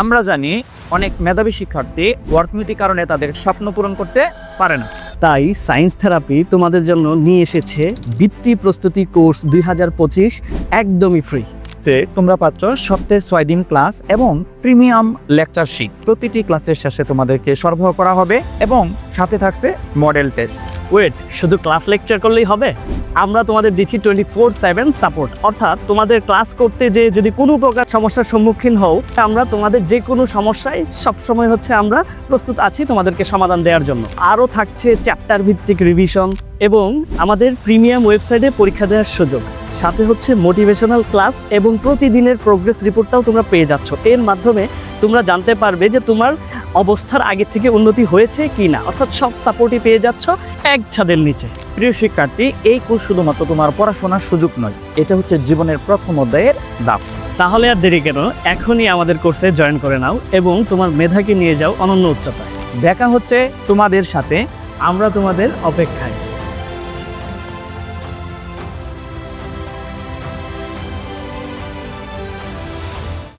আমরা জানি অনেক মেধাবী শিক্ষার্থী অর্থনীতি কারণে তাদের স্বপ্ন পূরণ করতে পারে না। তাই সায়েন্স থেরাপি তোমাদের জন্য নিয়ে এসেছে বৃত্তি প্রস্তুতি কোর্স দুই হাজার পঁচিশ, একদমই ফ্রি যে তোমরা পাচ্ছ সপ্তাহে ছয় দিন ক্লাস এবং প্রিমিয়াম লেকচার শিট। প্রতিটি ক্লাসের শেষে তোমাদেরকে সরবরাহ করা হবে এবং সাথে থাকছে মডেল টেস্ট। ওয়েট শুধু ক্লাস লেকচার করলেই হবে? আমরা তোমাদের দিচ্ছি টোয়েন্টি ফোর সেভেন সাপোর্ট অর্থাৎ তোমাদের ক্লাস করতে যে যদি কোনো প্রকার সমস্যার সম্মুখীন হও আমরা তোমাদের যে কোনো সমস্যায় সবসময় হচ্ছে আমরা প্রস্তুত আছি তোমাদেরকে সমাধান দেওয়ার জন্য। আরও থাকছে চ্যাপ্টার ভিত্তিক রিভিশন এবং আমাদের প্রিমিয়াম ওয়েবসাইটে পরীক্ষা দেওয়ার সুযোগ। সাথে হচ্ছে মোটিভেশনাল ক্লাস এবং প্রতিদিনের প্রোগ্রেস রিপোর্টটাও তোমরা পেয়ে যাচ্ছ। এর মাধ্যমে তোমরা জানতে পারবে যে তোমার অবস্থার আগে থেকে উন্নতি হয়েছে কি না অর্থাৎ সব সাপোর্টই পেয়ে যাচ্ছ এক ছাদের নিচে। প্রিয় শিক্ষার্থী এই কোর্স শুধুমাত্র তোমার পড়াশোনার সুযোগ নয় এটা হচ্ছে জীবনের প্রথম অধ্যায়ের দাপ তাহলে আর দেরি কেন? এখনই আমাদের কোর্সে জয়েন করে নাও এবং তোমার মেধাকে নিয়ে যাও অনন্য উচ্চতায়। দেখা হচ্ছে তোমাদের সাথে আমরা তোমাদের অপেক্ষায়।